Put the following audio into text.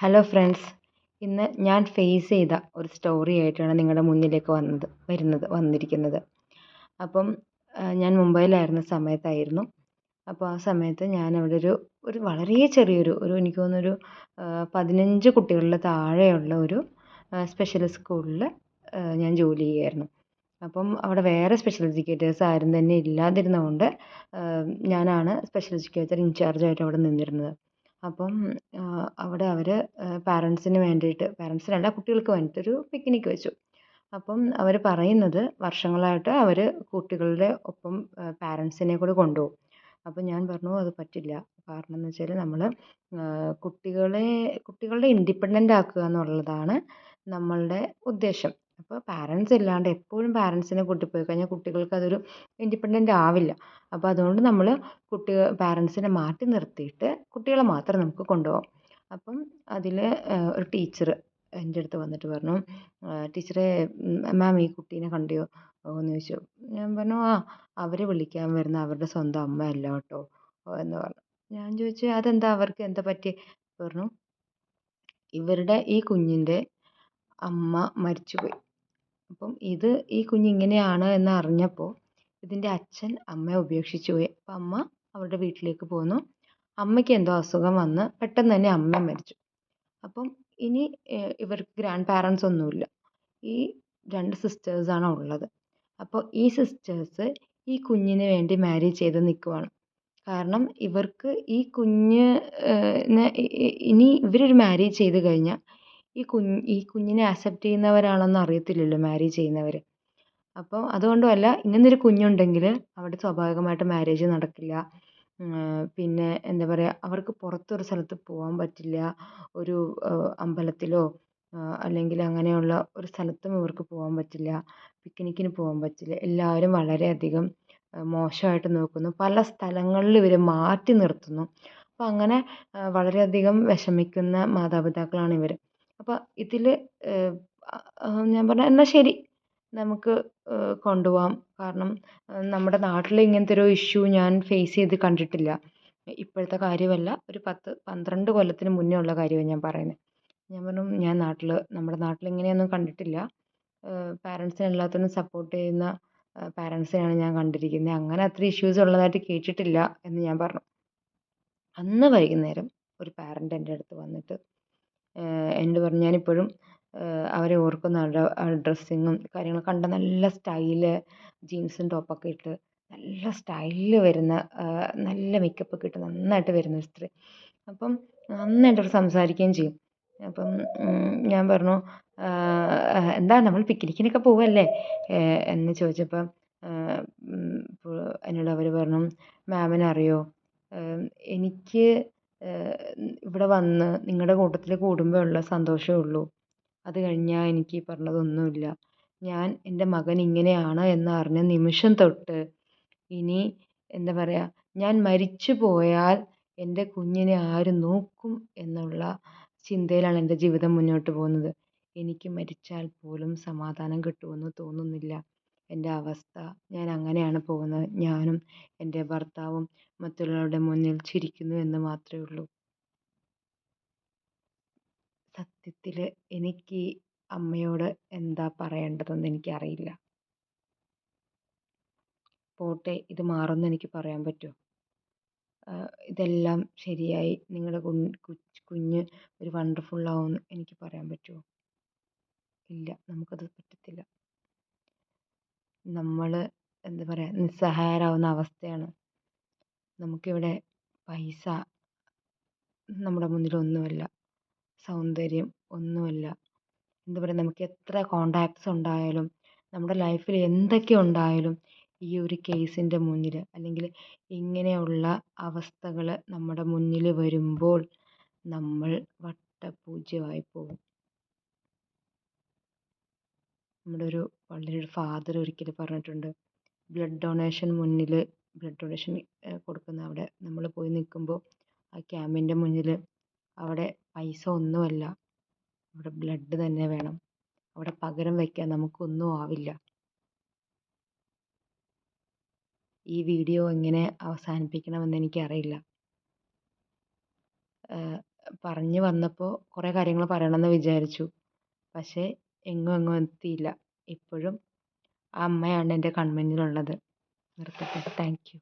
Hello friends ഇന്ന് ഞാൻ face ചെയ്ത ഒരു സ്റ്റോറി ആയിട്ടാണ് നിങ്ങളുടെ മുന്നിലേക്ക് വന്നത് വരുന്നത് വന്നിരിക്കുന്നത്. അപ്പം ഞാൻ മുംബൈയിലായിരുന്ന സമയത്തായിരുന്നു. അപ്പോൾ ആ സമയത്ത് ഞാൻ അവിടെ ഒരു ഒരു വളരെ ചെറിയൊരു ഒരു എനിക്ക് തോന്നുന്നൊരു പതിനഞ്ച് കുട്ടികളുടെ താഴെയുള്ള ഒരു സ്പെഷ്യൽ സ്കൂളിൽ ഞാൻ ജോലി ചെയ്യുമായിരുന്നു അപ്പം അവിടെ വേറെ സ്പെഷ്യൽ എഡ്യൂക്കേറ്റേഴ്സ് ആരും തന്നെ ഇല്ലാതിരുന്നതുകൊണ്ട് ഞാനാണ് സ്പെഷ്യൽ എഡ്യൂക്കേറ്റർ ഇൻചാർജായിട്ട് അവിടെ നിന്നിരുന്നത്. അപ്പം അവിടെ അവർ പാരൻസിന് വേണ്ടിയിട്ട് പാരൻസിനല്ല കുട്ടികൾക്ക് വേണ്ടിയിട്ടൊരു പിക്നിക് വെച്ചു. അപ്പം അവർ പറയുന്നത് വർഷങ്ങളായിട്ട് അവർ കുട്ടികളുടെ ഒപ്പം പാരൻസിനെ കൂടെ കൊണ്ടുപോകും. അപ്പം ഞാൻ പറഞ്ഞു അത് പറ്റില്ല. കാരണം എന്ന് വെച്ചാൽ നമ്മൾ കുട്ടികളെ കുട്ടികളുടെ ഇൻഡിപെൻഡന്റ് ആക്കുക എന്നുള്ളതാണ് നമ്മളുടെ ഉദ്ദേശം. അപ്പോൾ പാരൻസ് ഇല്ലാണ്ട് എപ്പോഴും പാരൻസിനെ കൂട്ടിപ്പോയി കഴിഞ്ഞാൽ കുട്ടികൾക്ക് അതൊരു ഇൻഡിപെൻഡന്റ് ആവില്ല. അപ്പോൾ അതുകൊണ്ട് നമ്മൾ കുട്ടികൾ പാരൻസിനെ മാറ്റി നിർത്തിയിട്ട് കുട്ടികളെ മാത്രം നമുക്ക് കൊണ്ടുപോകാം അപ്പം അതിൽ ഒരു ടീച്ചർ എന്റെ അടുത്ത് വന്നിട്ട് പറഞ്ഞു ടീച്ചറെ മാം ഈ കുട്ടീനെ കണ്ടിയോ? എന്ന് ചോദിച്ചു. ഞാൻ പറഞ്ഞു ആ അവരെ വിളിക്കാൻ വരുന്ന അവരുടെ സ്വന്തം അമ്മയല്ല കേട്ടോ എന്ന് പറഞ്ഞു. ഞാൻ ചോദിച്ചു അതെന്താ? അവർക്ക് എന്താ പറ്റി പറഞ്ഞു ഇവരുടെ ഈ കുഞ്ഞിന്റെ അമ്മ മരിച്ചുപോയി. അപ്പം ഇത് ഈ കുഞ്ഞിങ്ങനെയാണ് എന്ന് അറിഞ്ഞപ്പോൾ ഇതിന്റെ അച്ഛൻ അമ്മയെ ഉപേക്ഷിച്ച് പോയി. അപ്പം അമ്മ അവരുടെ വീട്ടിലേക്ക് പോന്നു. അമ്മയ്ക്ക് എന്തോ അസുഖം വന്ന് പെട്ടെന്ന് തന്നെ അമ്മ മരിച്ചു. അപ്പം ഇനി ഇവർക്ക് ഗ്രാൻഡ് പാരൻസ് ഒന്നുമില്ല. ഈ രണ്ട് സിസ്റ്റേഴ്സാണ് ഉള്ളത്. അപ്പോൾ ഈ സിസ്റ്റേഴ്സ് ഈ കുഞ്ഞിന് വേണ്ടി മാരേജ് ചെയ്ത് നിൽക്കുവാണ്. കാരണം ഇവർക്ക് ഈ കുഞ്ഞ് ഇനി ഇവരൊരു മാരേജ് ചെയ്ത് കഴിഞ്ഞാൽ ഈ കുഞ്ഞ് ഈ കുഞ്ഞിനെ അക്സെപ്റ്റ് ചെയ്യുന്നവരാണെന്ന് അറിയത്തില്ലല്ലോ മാരേജ് ചെയ്യുന്നവർ അപ്പോൾ അതുകൊണ്ടുമല്ല ഇങ്ങനൊരു കുഞ്ഞുണ്ടെങ്കിൽ അവിടെ സ്വാഭാവികമായിട്ട് മാരേജ് നടക്കില്ല. പിന്നെ എന്താ പറയുക അവർക്ക് പുറത്തൊരു സ്ഥലത്ത് പോകാൻ പറ്റില്ല. ഒരു അമ്പലത്തിലോ അല്ലെങ്കിൽ അങ്ങനെയുള്ള ഒരു സ്ഥലത്തും ഇവർക്ക് പോകാൻ പറ്റില്ല. പിക്നിക്കിന് പോകാൻ പറ്റില്ല. എല്ലാവരും വളരെയധികം മോശമായിട്ട് നോക്കുന്നു. പല സ്ഥലങ്ങളിൽ ഇവരെ മാറ്റി നിർത്തുന്നു. അപ്പോൾ അങ്ങനെ വളരെയധികം വിഷമിക്കുന്ന മാതാപിതാക്കളാണ് ഇവർ അപ്പോൾ ഇതിൽ ഞാൻ പറഞ്ഞു എന്നാൽ ശരി. നമുക്ക് കൊണ്ടുപോകാം കാരണം നമ്മുടെ നാട്ടിൽ ഇങ്ങനത്തെ ഒരു ഇഷ്യൂ ഞാൻ ഫേസ് ചെയ്ത് കണ്ടിട്ടില്ല. ഇപ്പോഴത്തെ കാര്യമല്ല. ഒരു പത്ത് പന്ത്രണ്ട് കൊല്ലത്തിന് മുന്നേ ഉള്ള കാര്യമാണ് ഞാൻ പറയുന്നത് ഞാൻ പറഞ്ഞു ഞാൻ നാട്ടിൽ നമ്മുടെ നാട്ടിൽ ഇങ്ങനെയൊന്നും കണ്ടിട്ടില്ല. പാരൻസിന് എല്ലാത്തിനും സപ്പോർട്ട് ചെയ്യുന്ന പാരൻസിനെയാണ് ഞാൻ കണ്ടിരിക്കുന്നത് അങ്ങനെ അത്ര ഇഷ്യൂസ് ഉള്ളതായിട്ട് കേട്ടിട്ടില്ല എന്ന് ഞാൻ പറഞ്ഞു. അന്ന് വൈകുന്നേരം ഒരു പാരന്റ് എന്റെ അടുത്ത് വന്നിട്ട് എന്നോട് പറഞ്ഞു ഞാനിപ്പോഴും അവരെ ഓർക്കുന്നു അവരുടെ ഡ്രസ്സിങ്ങും കാര്യങ്ങളും കണ്ട നല്ല സ്റ്റൈൽ ജീൻസും ടോപ്പൊക്കെ ഇട്ട് നല്ല സ്റ്റൈലിൽ വരുന്ന നല്ല മേക്കപ്പൊക്കെ ഇട്ട് നന്നായിട്ട് വരുന്ന ഒരു സ്ത്രീ. അപ്പം നന്നായിട്ട് അവർ സംസാരിക്കുകയും ചെയ്യും. അപ്പം ഞാൻ പറഞ്ഞു എന്താ നമ്മൾ പിക്നിക്കിനൊക്കെ പോവല്ലേ? എന്ന് ചോദിച്ചപ്പം എന്നോട് അവർ പറഞ്ഞു മാമിന് അറിയോ? എനിക്ക് ഇവിടെ വന്ന് നിങ്ങളുടെ കൂട്ടത്തിൽ കൂടുമ്പോൾ ഉള്ള സന്തോഷമേ ഉള്ളൂ. അത് കഴിഞ്ഞാൽ എനിക്ക് ഈ പറഞ്ഞതൊന്നുമില്ല. ഞാൻ എന്റെ മകൻ ഇങ്ങനെയാണ് എന്ന് അറിഞ്ഞ നിമിഷം തൊട്ട് ഇനി എന്താ പറയുക ഞാൻ മരിച്ചു പോയാൽ എന്റെ കുഞ്ഞിനെ ആര് നോക്കും എന്നുള്ള ചിന്തയിലാണ് എന്റെ ജീവിതം മുന്നോട്ട് പോകുന്നത്. എനിക്ക് മരിച്ചാൽ പോലും സമാധാനം കിട്ടുമെന്ന് തോന്നുന്നില്ല. എന്റെ അവസ്ഥ. ഞാൻ അങ്ങനെയാണ് പോകുന്നത്. ഞാനും എന്റെ ഭർത്താവും മറ്റുള്ളവരുടെ മുന്നിൽ ചിരിക്കുന്നു എന്ന് മാത്രമേ ഉള്ളൂ. സത്യത്തിൽ എനിക്ക് അമ്മയോട് എന്താ പറയേണ്ടതെന്ന് എനിക്കറിയില്ല. പോട്ടെ ഇത് മാറുമെന്ന് എനിക്ക് പറയാൻ പറ്റുമോ? ഇതെല്ലാം ശരിയായി. നിങ്ങളുടെ കുഞ്ഞ് ഒരു വണ്ടർഫുൾ ആവുമെന്ന് എനിക്ക് പറയാൻ പറ്റുമോ? ഇല്ല നമുക്കത് പറ്റത്തില്ല. നമ്മൾ എന്താ പറയുക നിസ്സഹായരാവുന്ന അവസ്ഥയാണ്. നമുക്കിവിടെ പൈസ നമ്മുടെ മുന്നിലൊന്നുമല്ല സൗന്ദര്യം ഒന്നുമല്ല. എന്താ പറയുക നമുക്ക് എത്ര കോണ്ടാക്ട്സ് ഉണ്ടായാലും നമ്മുടെ ലൈഫിൽ എന്തൊക്കെ ഉണ്ടായാലും ഈ ഒരു കേസിന്റെ മുന്നിൽ അല്ലെങ്കിൽ ഇങ്ങനെയുള്ള അവസ്ഥകൾ നമ്മുടെ മുന്നിൽ വരുമ്പോൾ നമ്മൾ വട്ടപൂജ്യമായി പോകും നമ്മുടെ ഒരു വളരെ ഒരു ഫാദർ ഒരിക്കൽ പറഞ്ഞിട്ടുണ്ട് ബ്ലഡ് ഡൊണേഷൻ മുന്നിൽ ബ്ലഡ് ഡൊണേഷൻ കൊടുക്കുന്ന അവിടെ നമ്മൾ പോയി നിൽക്കുമ്പോൾ ആ ക്യാമ്പിന്റെ മുന്നിൽ അവിടെ പൈസ ഒന്നുമല്ല. അവിടെ ബ്ലഡ് തന്നെ വേണം. അവിടെ പകരം വയ്ക്കാൻ നമുക്കൊന്നും ആവില്ല. ഈ വീഡിയോ എങ്ങനെ അവസാനിപ്പിക്കണമെന്ന് എനിക്കറിയില്ല. പറഞ്ഞു വന്നപ്പോൾ കുറേ കാര്യങ്ങൾ പറയണമെന്ന് വിചാരിച്ചു. പക്ഷേ എങ്ങും എങ്ങും എത്തിയില്ല. ഇപ്പോഴും ആ അമ്മയാണ് എന്റെ കൺമുന്നിലുള്ളത്. നിർത്തട്ടെ. Thank you